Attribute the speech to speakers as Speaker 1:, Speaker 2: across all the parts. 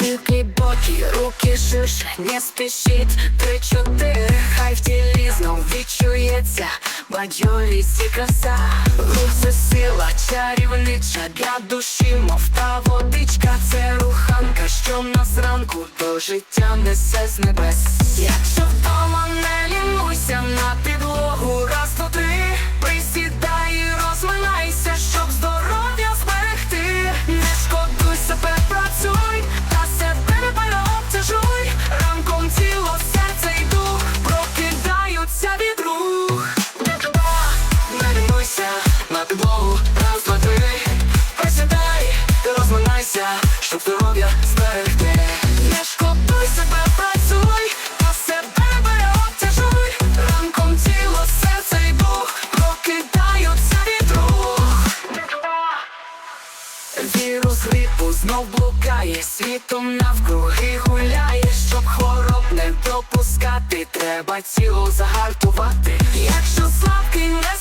Speaker 1: Вилки боки, руки ширше, не спішіть. Три-чотири, хай в тілі знов відчується. Бадьорість і краса. Рух це сила чарівнича Для душі, мов та водичка. Це руханка, що нас зранку До життя несе з небес. Якщо світом навкруги гуляє, щоб хвороб не допускати, треба тіло загартувати. Якщо слабкий, не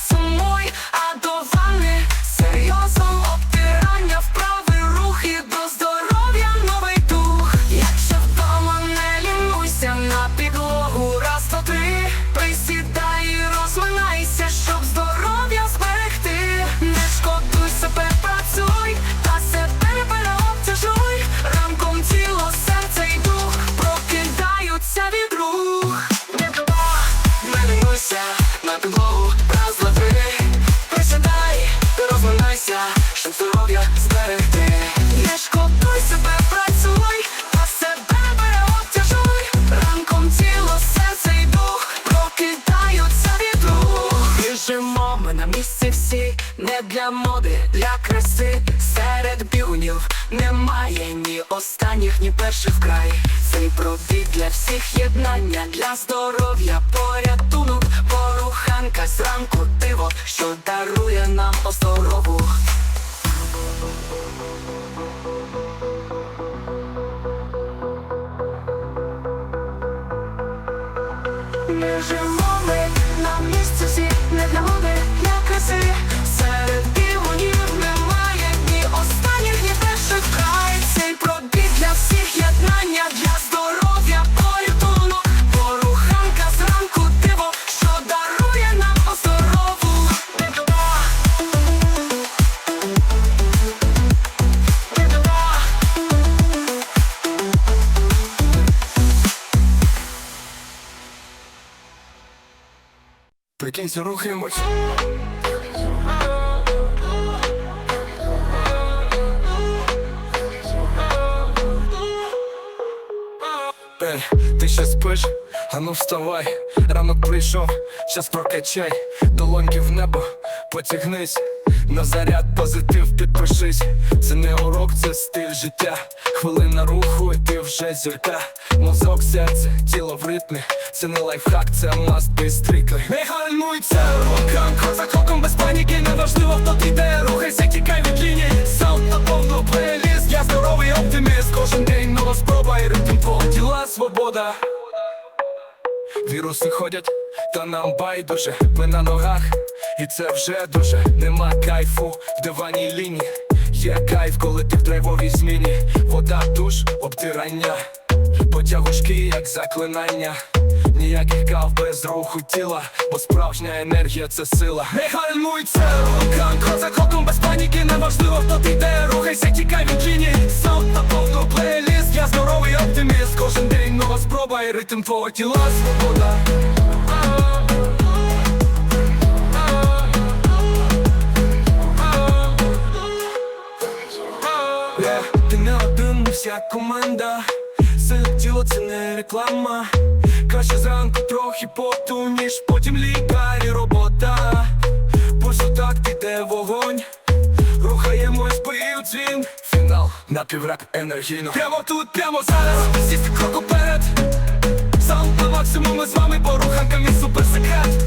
Speaker 1: для моди, для краси. Серед бігунів немає ні останніх, ні перших край. Цей пробіг для всіх єднання, для здоров'я, порятунок, поруханка зранку диво, що дарує нам оздорову.
Speaker 2: Прикинься, рухаємось. Ей, ти ще спиш? Ану вставай, ранок прийшов, час прокачай, долоньки в небо, потягнись, на заряд позитив підпишись. Це не урок, це стиль життя. Хвилина руху, і ти вже зірка. Мозок, серце, тіло в ритмі. Це не лайфхак, це маст стрикли. Не гальмуйся, рукам, за кроком без паніки, неважливо, хто ти йде, рухайся, тікай від лінії. Саунд на повну плейліст, я здоровий оптиміст. Кожен день нова спроба і ритм твого тіла свобода. Віруси ходять, та нам байдуже. Ми на ногах, і це вже дуже. Нема кайфу в диваній лінії. Є кайф, коли ти в драйвовій зміні. Вода, душ, обтирання. Потягушки, як заклинання Ніяких кав без руху тіла, бо справжня енергія це сила. Не гальмуйся, рукам, крок за кроком без паніки, неважливо, хто ти йде, рухайся, тікай від лінії Саунд на повну плейліст, я здоровий оптиміст. Кожен день нова спроба і ритм твого тіла свобода. Ти не один, вся команда Сила тіло це не реклама Краще зранку трохи поту, ніж потім лікарі робота. Пульсу так піде вогонь. Рухаємось бою дзвін. Фінал, напівреп енергійно. Прямо тут, прямо зараз. Сісти крок уперед. Саунд на максимум, ми з вами по руханкам і суперсекрет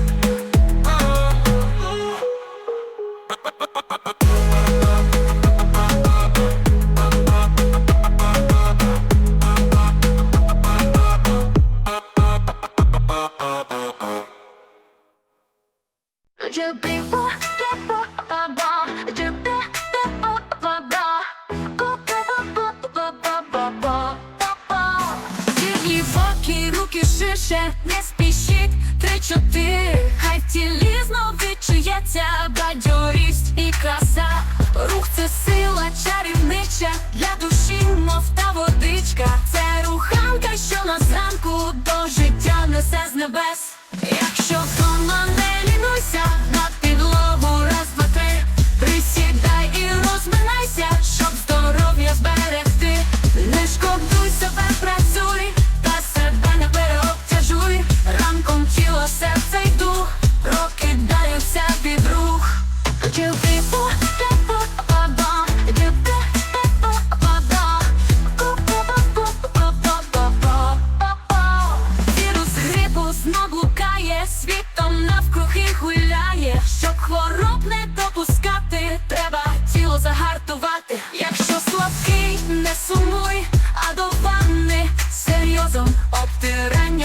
Speaker 1: швидше, не спішіть, три-чотири, хай в тілі знов відчується бадьорість і краса. Рух це сила чарівнича для душі, мов та водичка.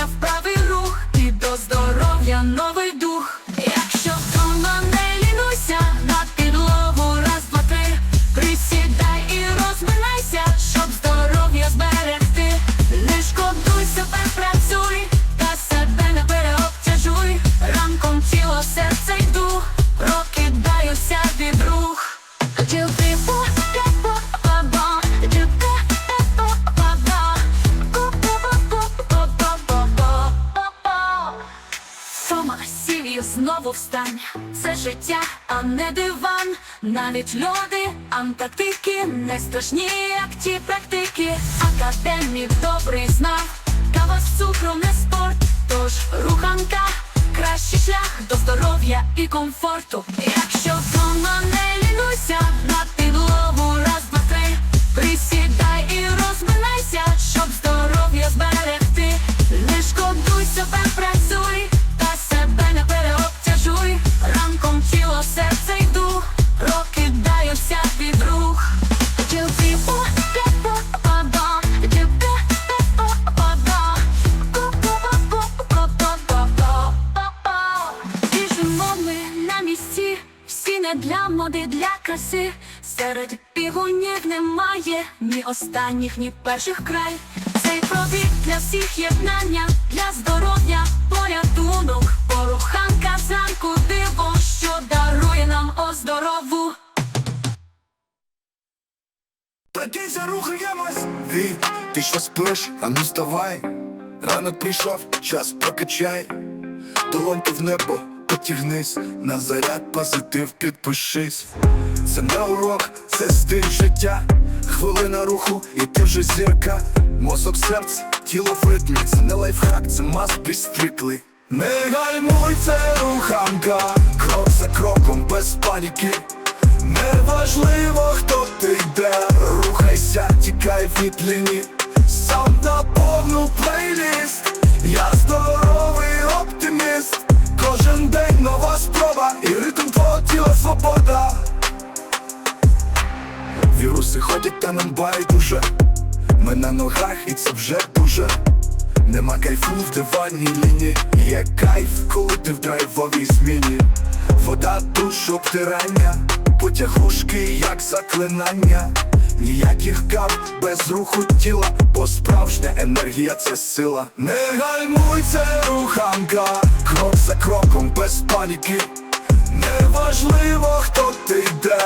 Speaker 1: Обтирання вправий Це життя, а не диван. Навіть льоди Антарктики не страшні, як ті практики. Академік добрий знав, кава з цукром не спорт. Тож руханка кращий шлях до здоров'я і комфорту. Якщо вдома не лінуйся, на підлогу для моди, для краси. Серед бігунів немає ні останніх, ні перших край. Цей пробіг для всіх єднання, для здоров'я, порятунок, поруханка зранку диво, що дарує нам оздорову.
Speaker 2: Прокинься, рухаємось Ти, ти що спиш, а ну вставай Ранок прийшов, час прокачай Долоньки в небо, потягнись На заряд позитив підпишись. Це не урок, це стиль життя. Хвилина руху, і ти вже зірка. Мозок, серце, тіло в ритмі. Це не лайфхак, це must be strictly. Не гальмуй, це руханка. Крок за кроком, без паніки. Неважливо, хто ти йде, рухайся, тікай від ліні Саунд на повну плейліст, я здоровий оптиміст Кожен день нова спроба і ритм твого тіла свобода. Віруси ходять та нам байдуже. Ми на ногах і це вже дуже. Нема кайфу в диванній лінії. Є кайф, коли ти в драйвовій зміні. Вода, душ, обтирання Потягушки, як заклинання Ніяких кап без руху тіла Бо справжня енергія це сила. Не гальмуй, руханка Крок за кроком, без паніки. Неважливо, хто ти йде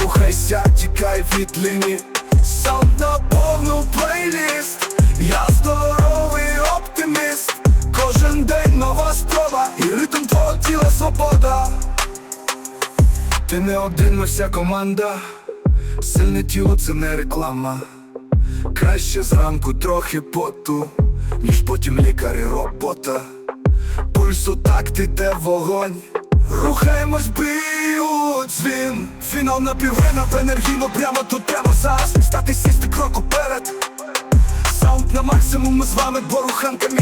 Speaker 2: Рухайся, тікай від лінії. Саунд на повну плейліст Я здоровий оптиміст. Кожен день нова спроба І ритм твого тіла свобода. Ти не один, ми вся команда Сильне тіло це не реклама. Краще зранку трохи поту Ніж потім лікар і робота Пульсу так іде вогонь. Рухаємось б'ють дзвін. Фінал на півгрена енергійно прямо тут, прямо зараз. Стати сісти крок уперед. Саунд на максимум ми з вами, бо руханка мій суперсекрет